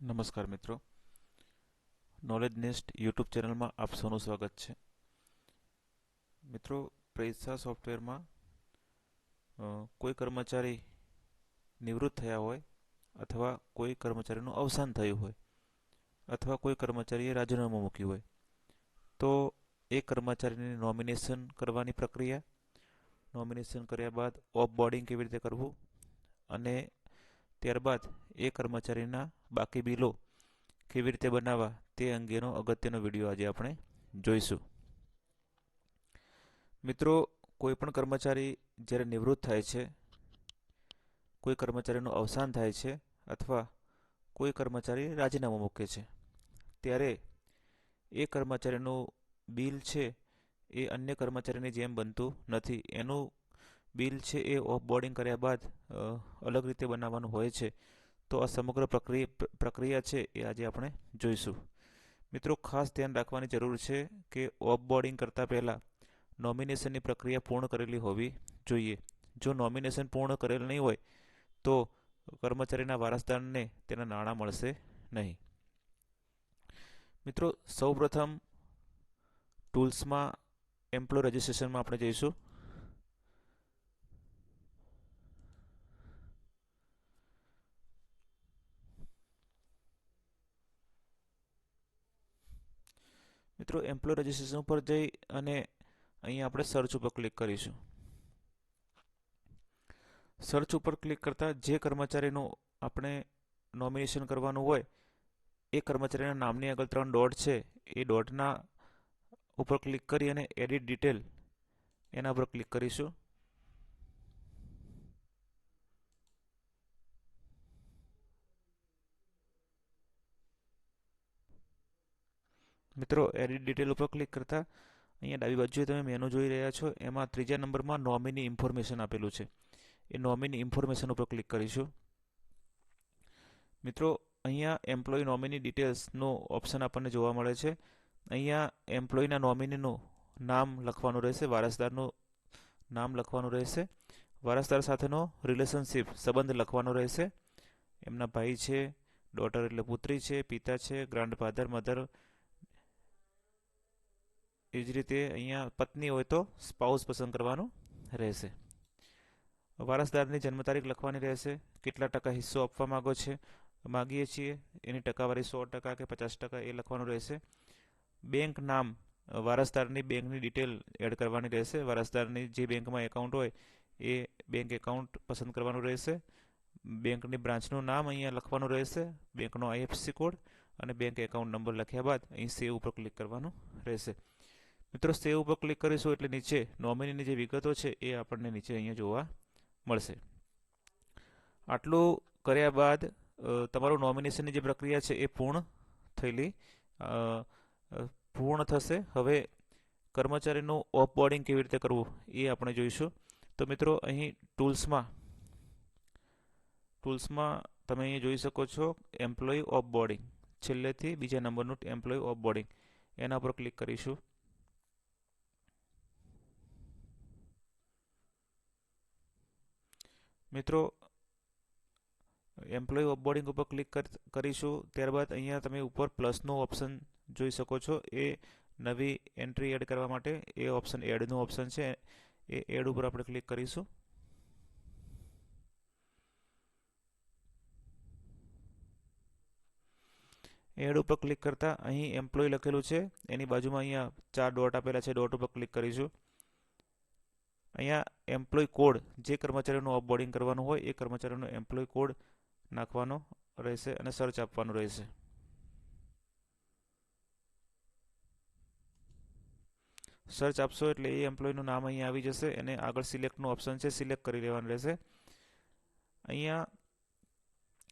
નમસ્કાર મિત્રો. Knowledge nest YouTube ચેનલમાં આપ સૌનું સ્વાગત છે. મિત્રો પૈસા સોફ્ટવેરમાં કોઈ કર્મચારી નિવૃત્ત થયા હોય અથવા કોઈ કર્મચારીનું અવસાન થયું હોય અથવા કોઈ કર્મચારીએ રાજીનામું મૂક્યું હોય, તો એ કર્મચારીની નોમિનેશન કરવાની પ્રક્રિયા નોમિનેશન કર્યા બાદ ઓફ બોર્ડિંગ કેવી રીતે કરવું અને ત્યારબાદ એ કર્મચારીના બાકી બિલો કેવી રીતે બનાવવા તે અંગેનો અગત્યનો વીડિયો આજે આપણે જોઈશું. મિત્રો, કોઈ પણ કર્મચારી જ્યારે નિવૃત્ત થાય છે, કોઈ કર્મચારીનું અવસાન થાય છે અથવા કોઈ કર્મચારી રાજીનામું મૂકે છે, ત્યારે એ કર્મચારીનું બિલ છે એ અન્ય કર્મચારીની જેમ બનતું નથી. એનું બિલ છે એ ઓફ બોર્ડિંગ કર્યા બાદ અલગ રીતે બનાવવાનું હોય છે. તો આ સમગ્ર પ્રક્રિયા પ્રક્રિયા છે એ આજે આપણે જોઈશું. મિત્રો, ખાસ ધ્યાન રાખવાની જરૂર છે કે ઓફ બોર્ડિંગ કરતાં પહેલાં નોમિનેશનની પ્રક્રિયા પૂર્ણ કરેલી હોવી જોઈએ. જો નોમિનેશન પૂર્ણ કરેલ નહીં હોય, તો કર્મચારીના વારસદારને તેના નાણાં મળશે નહીં. મિત્રો, સૌપ્રથમ ટૂલ્સમાં એમ્પ્લોય રજિસ્ટ્રેશનમાં આપણે જઈશું. મિત્રો એમ્પ્લોય રજિસ્ટ્રેશન ઉપર જઈ અને અહીં આપણે સર્ચ ઉપર ક્લિક કરીશું. સર્ચ ઉપર ક્લિક કરતાં જે કર્મચારીનું આપણે નોમિનેશન કરવાનું હોય, એ કર્મચારીના નામની આગળ ત્રણ ડોટ છે. એ ડોટના ઉપર ક્લિક કરી અને એડિટ ડિટેલ એના પર ક્લિક કરીશું. મિત્રો એડિટ ડિટેલ ઉપર ક્લિક કરતાં અહીંયા ડાબી બાજુએ તમે મેનુ જોઈ રહ્યા છો. એમાં ત્રીજા નંબરમાં નોમિની ઇન્ફોર્મેશન આપેલું છે. એ નોમિની ઇન્ફોર્મેશન ઉપર ક્લિક કરીશું. મિત્રો, અહીંયા એમ્પ્લોય નોમિની ડિટેલ્સનો ઓપ્શન આપણને જોવા મળે છે. અહીંયા એમ્પ્લોયના નોમિનીનું નામ લખવાનું રહેશે, વારસદારનું નામ લખવાનું રહેશે. વારસદાર સાથેનો રિલેશનશિપ સંબંધ લખવાનો રહેશે. એમના ભાઈ છે ડોટર એટલે પુત્રી છે, પિતા છે ગ્રાન્ડ ફાધર મધર એ જ રીતે અહીંયા પત્ની હોય તો સ્પાઉસ પસંદ કરવાનું રહેશે. વારસદારની જન્મ તારીખ લખવાની રહેશે. કેટલા ટકા હિસ્સો આપવા માગો છે? માગીએ છીએ. એની ટકાવારી સો ટકા કે પચાસ ટકા એ લખવાનું રહેશે. બેંક નામ વારસદારની બેંકની ડિટેલ એડ કરવાની રહેશે. વારસદારની જે બેંકમાં એકાઉન્ટ હોય એ બેંક એકાઉન્ટ પસંદ કરવાનું રહેશે. બેંકની બ્રાન્ચનું નામ અહીંયા લખવાનું રહેશે. બેંકનો આઈએફસી કોડ અને બેંક એકાઉન્ટ નંબર લખ્યા બાદ અહીં સેવ ઉપર ક્લિક કરવાનું રહેશે. મિત્રો, સેવ ઉપર ક્લિક કરીશું એટલે નીચે નોમિનીની જે વિગતો છે એ આપણને નીચે અહીંયા જોવા મળશે. આટલું કર્યા બાદ તમારું નોમિનેશનની જે પ્રક્રિયા છે એ પૂર્ણ થયેલી પૂર્ણ થશે. હવે કર્મચારીનું ઓફ બોર્ડિંગ કેવી રીતે કરવું એ આપણે જોઈશું. તો મિત્રો, અહીં ટૂલ્સમાં ટૂલ્સમાં તમે અહીં જોઈ શકો છો એમ્પ્લોય ઓફ બોર્ડિંગ છેલ્લેથી બીજા નંબરનું એમ્પ્લોય ઓફ બોર્ડિંગ એના પર ક્લિક કરીશું. મિત્રો એમ્પ્લોય ઓફબોર્ડિંગ ઉપર ક્લિક કરીશું. ત્યારબાદ અહીંયા તમે ઉપર પ્લસનું ઓપ્શન જોઈ શકો છો. એ નવી એન્ટ્રી એડ કરવા માટે એ ઓપ્શન એડનું ઓપ્શન છે. એ એડ ઉપર આપણે ક્લિક કરીશું. એડ ઉપર ક્લિક કરતાં અહીં એમ્પ્લોય લખેલું છે. એની બાજુમાં અહીંયા ચાર ડોટ આપેલા છે. ડોટ ઉપર ક્લિક કરીશું. અહીંયા એમ્પ્લોય કોડ જે કર્મચારીનું ઓફબોર્ડિંગ કરવાનું હોય, એ કર્મચારીનો એમ્પ્લોય કોડ નાખવાનો રહેશે અને સર્ચ આપવાનું રહેશે. સર્ચ આપશો એટલે એ એમ્પ્લોયનું નામ અહીંયા આવી જશે અને આગળ સિલેક્ટનું ઓપ્શન છે સિલેક્ટ કરી લેવાનું રહેશે. અહીંયા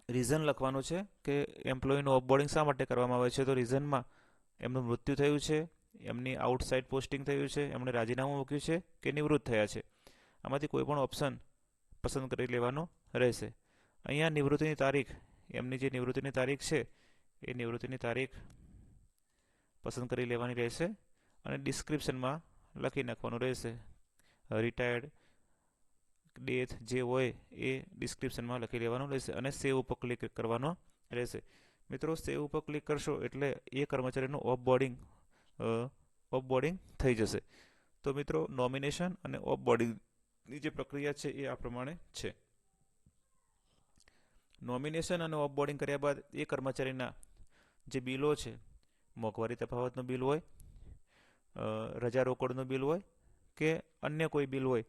રીઝન લખવાનું છે કે એમ્પ્લોયનું ઓફબોર્ડિંગ શા માટે કરવામાં આવે છે? તો રીઝનમાં એમનું મૃત્યુ થયું છે એમની આઉટસાઇડ પોસ્ટિંગ થયું છે, એમણે રાજીનામું મૂક્યું છે કે નિવૃત્ત થયા છે. આમાંથી કોઈ પણ ઓપ્શન પસંદ કરી લેવાનો રહેશે. અહીંયા નિવૃત્તિની તારીખ, એમની જે નિવૃત્તિની તારીખ છે, એ નિવૃત્તિની તારીખ પસંદ કરી લેવાની રહેશે અને ડિસ્ક્રિપ્શનમાં લખી નાખવાનું રહેશે. રિટાયર્ડ ડેથ જે હોય એ ડિસ્ક્રિપ્શનમાં લખી લેવાનું રહેશે અને સેવ ઉપર ક્લિક કરવાનો રહેશે. મિત્રો સેવ ઉપર ક્લિક કરશો એટલે એ કર્મચારીનું ઓફ બોર્ડિંગ ઓફ બોર્ડિંગ થઈ જશે. તો મિત્રો નોમિનેશન અને ઓફ બોર્ડિંગની જે પ્રક્રિયા છે એ આ પ્રમાણે છે. નોમિનેશન અને ઓફબોર્ડિંગ કર્યા બાદ એ કર્મચારીના જે બિલો છે, મોંઘવારી તફાવતનું બિલ હોય રજા રોકડનું બિલ હોય કે અન્ય કોઈ બિલ હોય,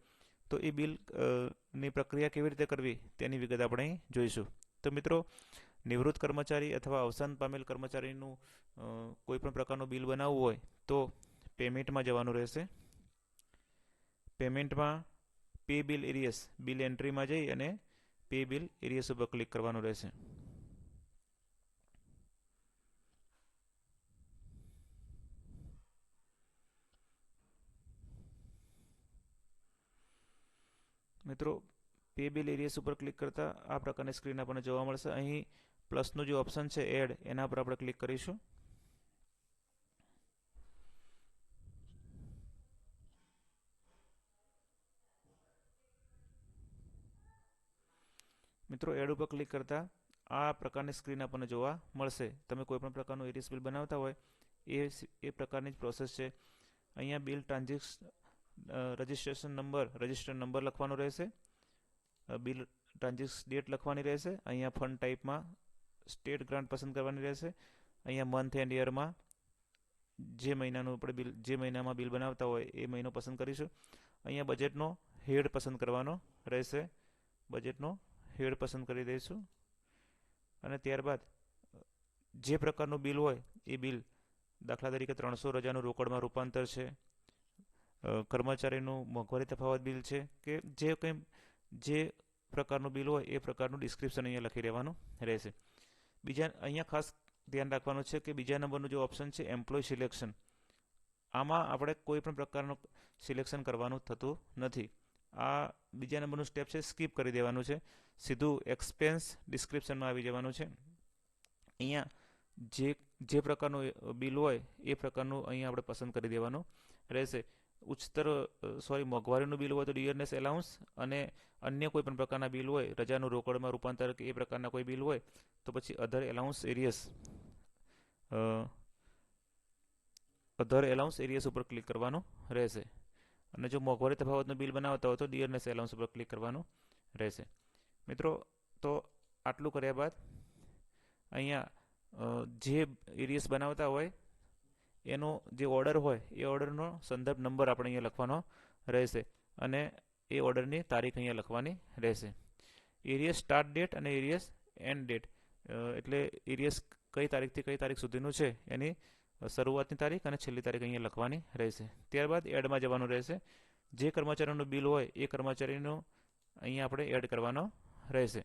તો એ બિલની પ્રક્રિયા કેવી રીતે કરવી તેની વિગત આપણે જોઈશું. તો મિત્રો નિવૃત્ત કર્મચારી અથવા અવસાન પામેલ કર્મચારીનું કોઈ પણ પ્રકારનું બિલ બનાવવું હોય, તો પેમેન્ટમાં જવાનું રહેશે. પેમેન્ટમાં પે બિલ એરિયસ, બિલ એન્ટ્રીમાં જઈ અને પે બિલ એરિયસ ઉપર ક્લિક કરવાનું રહેશે. મિત્રો પે બિલ એરિયસ ઉપર ક્લિક કરતા આ પ્રકારની સ્ક્રીન આપણને જોવા મળશે. અહીં પ્લસનું જે ઓપ્શન છે એડ એના પર આપણે ક્લિક કરીશું. મિત્રો એડ ઉપર ક્લિક કરતા આ પ્રકારની સ્ક્રીન આપણને જોવા મળશે. તમે કોઈપણ પ્રકારનું એરિયસ બિલ બનાવતા હોય, એ એ પ્રકારની જ પ્રોસેસ છે. અહીંયા bill transaction registration number register number લખવાનો રહેશે. બિલ ટ્રાન્ઝેક્શન ડેટ લખવાની રહેશે. અહીંયા ફંડ ટાઈપમાં સ્ટેટ ગ્રાન્ટ પસંદ કરવાની રહેશે. અહીંયા મંથ એન્ડ યરમાં જે મહિનાનું આપણે બિલ, જે મહિનામાં બિલ બનાવતા હોય એ મહિનો પસંદ કરીશું. અહીંયા બજેટનો હેડ પસંદ કરવાનો રહેશે. બજેટનો હેડ પસંદ કરી દઈશું. અને ત્યારબાદ જે પ્રકારનું બિલ હોય એ બિલ દાખલા તરીકે ત્રણસો રજાનું રોકડમાં રૂપાંતર છે. કર્મચારીનું મોંઘવારી તફાવત બિલ છે કે જે કંઈ જે પ્રકારનું બિલ હોય એ પ્રકારનું ડિસ્ક્રિપ્શન અહીંયા લખી રહેવાનું રહેશે. બીજા અહીંયા ખાસ ધ્યાન રાખવાનું છે કે બીજા નંબરનું જે ઓપ્શન છે એમ્પ્લોય સિલેક્શન આમાં આપણે કોઈ પણ પ્રકારનું સિલેક્શન કરવાનું થતું નથી. આ બીજા નંબરનું સ્ટેપ છે સ્કીપ કરી દેવાનું છે. સીધું એક્સપેન્સ ડિસ્ક્રિપ્શનમાં આવી જવાનું છે. અહીંયા જે જે પ્રકારનું બિલ હોય એ પ્રકારનું અહીંયા આપણે પસંદ કરી દેવાનું રહેશે. ઉચ્ચતર સોરી મોંઘવારીનું બિલ હોય તો ડિયરનેસ એલાઉન્સ અને અન્ય કોઈ પણ પ્રકારના બિલ હોય, રજાનું રોકડમાં રૂપાંતર કે એ પ્રકારના કોઈ બિલ હોય, તો પછી other allowance arrears other allowance arrears ઉપર ક્લિક કરવાનું રહેશે. અને જો મોંઘવારી તફાવતનું બિલ બનાવતા હોય તો ડિયરનેસ એલાઉન્સ ઉપર ક્લિક કરવાનું રહેશે. મિત્રો, તો આટલું કર્યા બાદ અહીંયા જે એરિયસ બનાવતા હોય એનો જે ઓર્ડર હોય, એ ઓર્ડરનો સંદર્ભ નંબર આપણે અહીંયા લખવાનો રહેશે અને એ ઓર્ડરની તારીખ અહીંયા લખવાની રહેશે. એરિયસ સ્ટાર્ટ ડેટ અને એરિયસ એન્ડ ડેટ એટલે એરિયસ કઈ તારીખથી કઈ તારીખ સુધીનું છે, એની શરૂઆતની તારીખ અને છેલ્લી તારીખ અહીંયા લખવાની રહેશે. ત્યારબાદ એડમાં જવાનું રહેશે. જે કર્મચારીનું બિલ હોય, એ કર્મચારીનું અહીંયા આપણે એડ કરવાનો રહેશે.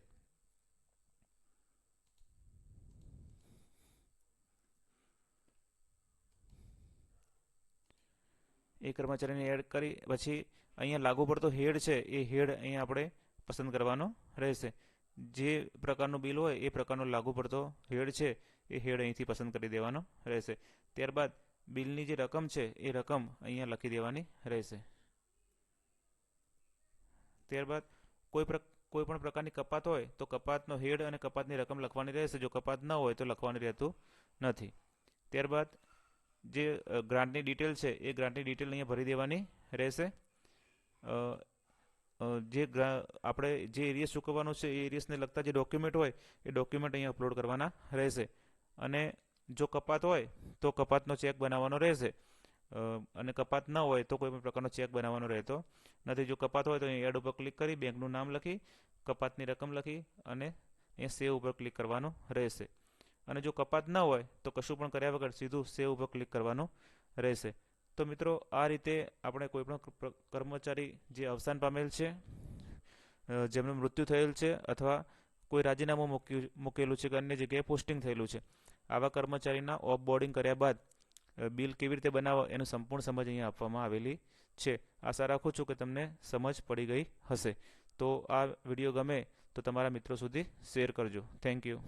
એ કર્મચારીને એડ કરી, પછી અહીંયા લાગુ પડતો હેડ છે, એ હેડ અહીંયા આપણે પસંદ કરવાનો રહેશે. જે પ્રકારનું બિલ હોય, એ પ્રકારનો લાગુ પડતો હેડ છે, એ હેડ અહીંથી પસંદ કરી દેવાનો રહેશે. ત્યારબાદ બિલની જે રકમ છે, એ રકમ અહીંયા લખી દેવાની રહેશે. ત્યારબાદ કોઈ કોઈ પણ પ્રકારની કપાત હોય, તો કપાતનો હેડ અને કપાતની રકમ લખવાની રહેશે. જો કપાત ન હોય, તો લખવાની રહેતું નથી. ત્યારબાદ જે ગ્રાન્ટની ડિટેલ છે, એ ગ્રાન્ટની ડિટેલ અહીંયા ભરી દેવાની રહેશે. જે આપણે જે એરિયસ ચૂકવવાનું છે, એ એરિયસને લગતા જે ડોક્યુમેન્ટ હોય, એ ડોક્યુમેન્ટ અહીંયા અપલોડ કરવાના રહેશે. અને જો કપાત હોય, તો કપાતનો ચેક બનાવવાનો રહેશે. અને કપાત ન હોય, તો કોઈ પણ પ્રકારનો ચેક બનાવવાનો રહેતો નથી. જો કપાત હોય, તો અહીં એડ ઉપર ક્લિક કરી બેંકનું નામ લખી, કપાતની રકમ લખી અને અહીંયા સેવ ઉપર ક્લિક કરવાનું રહેશે. અને જો કપાત ન હોય, તો કશું પણ કર્યા વગર સીધું સેવ ઉપર ક્લિક કરવાનું રહેશે. તો મિત્રો, આ રીતે આપણે કોઈ પણ કર્મચારી જે અવસાન પામેલ છે જેમનું મૃત્યુ થયેલ છે અથવા કોઈ રાજીનામું મૂક્યું, મૂકેલું છે કે અન્ય જગ્યાએ પોસ્ટિંગ થયેલું છે, આવા કર્મચારીના ઓફ બોર્ડિંગ કર્યા બાદ બિલ કેવી રીતે બનાવવા એનું સંપૂર્ણ સમજ અહીંયા આપવામાં આવેલી છે. આશા રાખું છું કે તમને સમજ પડી ગઈ હશે. તો આ વીડિયો ગમે તો તમારા મિત્રો સુધી શેર કરજો. Thank you